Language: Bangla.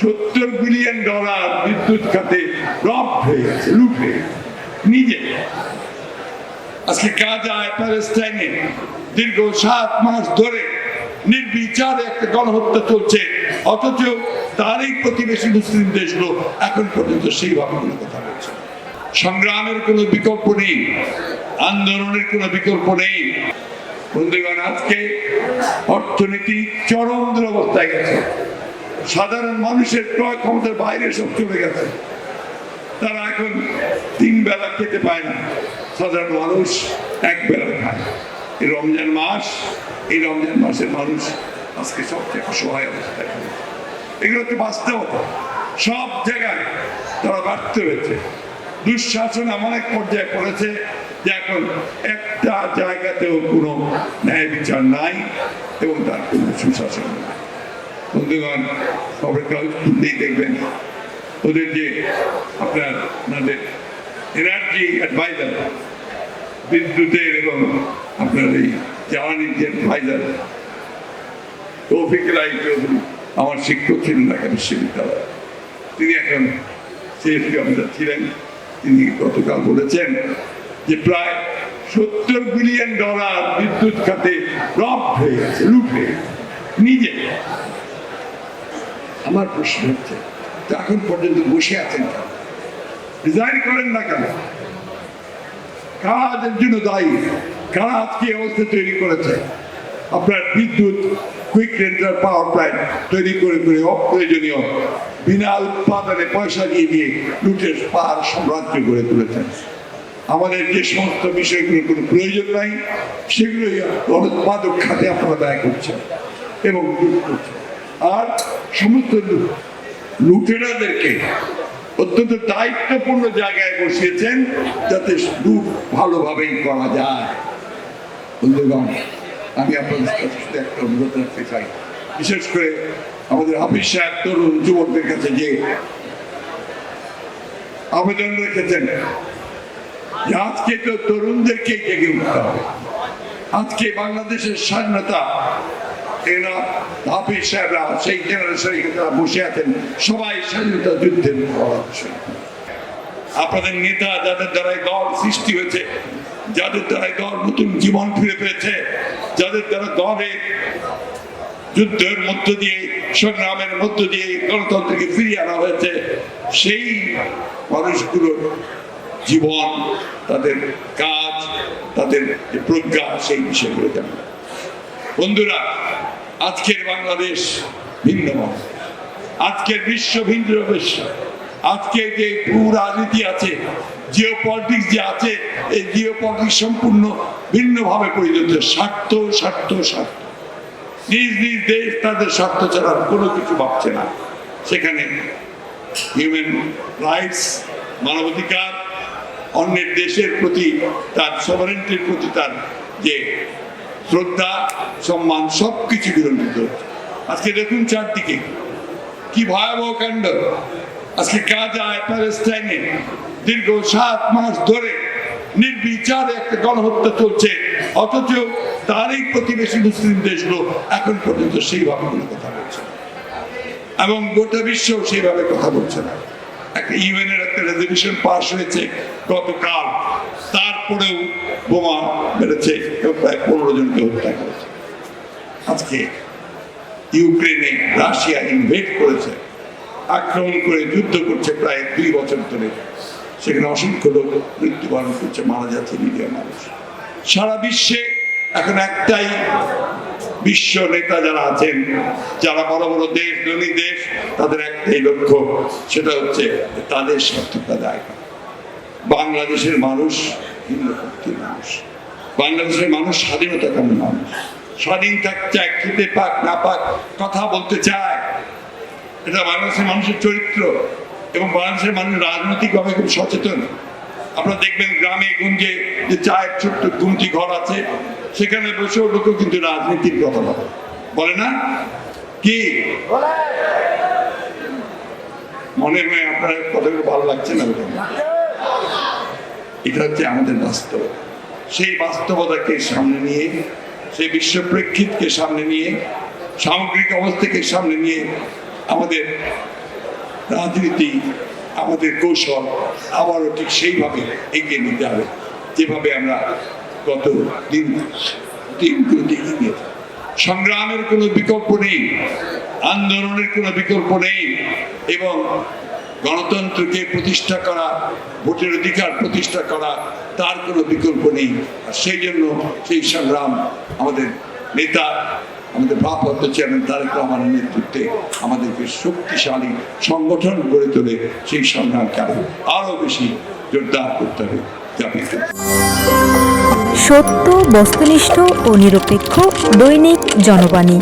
সত্তর বিলিয়ন ডলার বিদ্যুৎ খাতে লুট নিজে। আজকে প্যালেস্টাইনে দীর্ঘ সাত মাস ধরে নির্বিচারে একটা গণহত্যা চলছে, অথচ তারই প্রতিবেশী মুসলিম দেশগুলো এখন পর্যন্ত সেইভাবে কোনো কথা বলছে। সংগ্রামের কোনো বিকল্প নেই, আন্দোলনের কোনো বিকল্প নেই। বন্ধুগণ, আজকে অর্থনীতি চরম দুরবস্থায় গেছে। সাধারণ মানুষের ক্রয় ক্ষমতার বাইরে সব চলে গেছে। তারা এখন তিন বেলা খেতে পায় না। সাধারণ মানুষ এক বেলা খায়। এই রমজান মাস, এই রমজান মাসের মানুষ আজকে সবচেয়ে অসহায় অবস্থায়। এগুলো হচ্ছে বাস্তবতা। সব জায়গায় তারা ব্যর্থ হয়েছে। দুঃশাসন এমন এক পর্যায়ে পড়েছে যে এখন একটা জায়গাতেও কোনো ন্যায় বিচার নাই এবং তার কোনো সুশাসন নাই। বন্ধুগণ কাগজ খুললেই দেখবেন। ওদের যে আপনার আপনাদের এনার্জি অ্যাডভাইজার বিদ্যুতের এবং আপনার এই জ্বালানির যে অ্যাডভাইজার তৌফিক রায় চৌধুরী, আমার শিক্ষক ছিলেন ঢাকা বিশ্ববিদ্যালয়। তিনি এখন সেফটি অফিসার ছিলেন। তিনি গতকাল বলেছেন যে প্রায় সত্তর বিলিয়ন ডলার বিদ্যুৎ খাতে রব হয়ে গেছে, লুট হয়ে গেছে। নিজে আমার প্রশ্ন হচ্ছে এখন পর্যন্ত বসে আছেন কেন? রিজাইন করেন না কেন? কাজের জন্য দায়ী? কারা আজকে অবস্থা তৈরি করেছে? আপনার বিদ্যুৎ কুইক রেন্টার পাওয়ার প্ল্যান্ট তৈরি করে করে অপ্রয়োজনীয় বিনা উৎপাদনে পয়সা দিয়ে দিয়ে লুটের পার সাম্রাজ্য গড়ে তুলেছেন। আমাদের যে সমস্ত বিষয়গুলোর কোনো প্রয়োজন নাই, সেগুলোই অনুৎপাদক খাতে আপনারা ব্যয় করছেন এবং করছেন। আর সমস্ত লুট লুটেরাদেরকে অত্যন্ত দায়িত্বপূর্ণ জায়গায় বসিয়েছেন যাতে লুট ভালোভাবেই করা যায়। আমি আপনাদের চাই। বিশেষ করে আমাদের হাফিজ সাহেব, তরুণ যুবকদের কাছে যে আবেদন রেখেছেন আজকে তো তরুণদেরকে জেগে উঠতে হবে। আজকে বাংলাদেশের স্বাধীনতা আপনাদের নেতা, যাদের দ্বারা দল সৃষ্টি হয়েছে, যাদের দ্বারা দল নতুন জীবন ফিরে পেয়েছে, যাদের দ্বারা যুদ্ধের মধ্য দিয়ে, সংগ্রামের মধ্য দিয়ে গণতন্ত্রকে ফিরিয়ে আনা হয়েছে, সেই মানুষগুলোর জীবন, তাদের কাজ, তাদের প্রজ্ঞা, সেই বিষয়গুলো বন্ধুরা আজকের বাংলাদেশ ভিন্ন আজকের বিশ্ব ভিন্ন বিশ্ব। আজকে যে ভূ রাজনীতি আছে জিও পলিটিক্স যে আছে, এই জিও পলিটিক্স সম্পূর্ণ ভিন্নভাবে পরিণত। স্বার্থ স্বার্থ স্বার্থ। নিজ নিজ দেশ তাদের স্বার্থ ছাড়া কোনো কিছু ভাবছে না। সেখানে হিউম্যান রাইটস মানবাধিকার, অন্যের দেশের প্রতি তার সভারেন্টির প্রতি তার যে শ্রদ্ধা, সম্মান সব কিছু বিলম্বিত আজকে দেখুন চারদিকে, কি ভয়াবহ কাণ্ড। আজকে গাজায় প্যালেস্টাইনে দীর্ঘ সাত মাস ধরে নির্বিচারে একটা গণহত্যা চলছে। অথচ তারই প্রতিবেশী মুসলিম দেশগুলো এখন পর্যন্ত সেইভাবে কোনো কথা বলছে এবং গোটা বিশ্ব সেইভাবে কথা বলছে না। একটা ইউএনের একটা রেজলিউশন পাশ হয়েছে গতকাল। তারপরেও বোমা মেরেছে এবং প্রায় পনেরো জনকে হত্যা করেছে। আজকে ইউক্রেনে রাশিয়া ইনভেট করেছে, আক্রমণ করে যুদ্ধ করছে প্রায় দুই বছর ধরে। সেখানে অসংখ্য লোক মৃত্যুবরণ করছে, মারা যাচ্ছে মিডিয়া মানুষ। সারা বিশ্বে এখন একটাই বিশ্ব নেতা যারা আছেন, যারা বড় বড় দেশ, ধনী দেশ, তাদের একটাই লক্ষ্য, সেটা হচ্ছে তাদের স্বার্থটা করা। বাংলাদেশের মানুষ ভিন্ন মানুষ। বাংলাদেশের মানুষ স্বাধীনতা কামী মানুষ। স্বাধীন থাকতে চায় খেতে পাক না পাক কথা বলতে চায়। এটা বাংলাদেশের মানুষের চরিত্র এবং বাংলাদেশের মানুষ রাজনৈতিকভাবে খুব সচেতন। আপনারা দেখবেন গ্রামে গঞ্জে যে চায়ের ছোট্ট গুমটি ঘর আছে সেখানে বসেও লোকেও কিন্তু রাজনীতির কথা বলে। বলে না? কি? মনে হয় আপনার কথাগুলো ভালো লাগছে না। এটা হচ্ছে আমাদের বাস্তব। সেই বাস্তবতাকে সামনে নিয়ে, সেই বিশ্ব প্রেক্ষিতকে সামনে নিয়ে, সামগ্রিক অবস্থাকে সামনে নিয়ে আমাদের রাজনীতি, আমাদের কৌশল আবারও ঠিক সেইভাবে এগিয়ে নিতে হবে, যেভাবে আমরা গত দিন দিনগুলোতে এগিয়ে সংগ্রামের কোনো বিকল্প নেই, আন্দোলনের কোনো বিকল্প নেই, এবং গণতন্ত্রকে প্রতিষ্ঠা করা ভোটের অধিকার প্রতিষ্ঠা করা তার কোনো বিকল্প নেই। আর সেই জন্য সেই সংগ্রাম আমাদের নেতা, আমাদের ভারপ্রাপ্ত চেয়ারম্যান তারেক রহমানের নেতৃত্বে আমাদেরকে শক্তিশালী সংগঠন গড়ে তোলে সেই সংগ্রামকে আরও আরও বেশি জোরদার করতে হবে। সত্য, বস্তুনিষ্ঠ ও নিরপেক্ষ দৈনিক জনবাণী।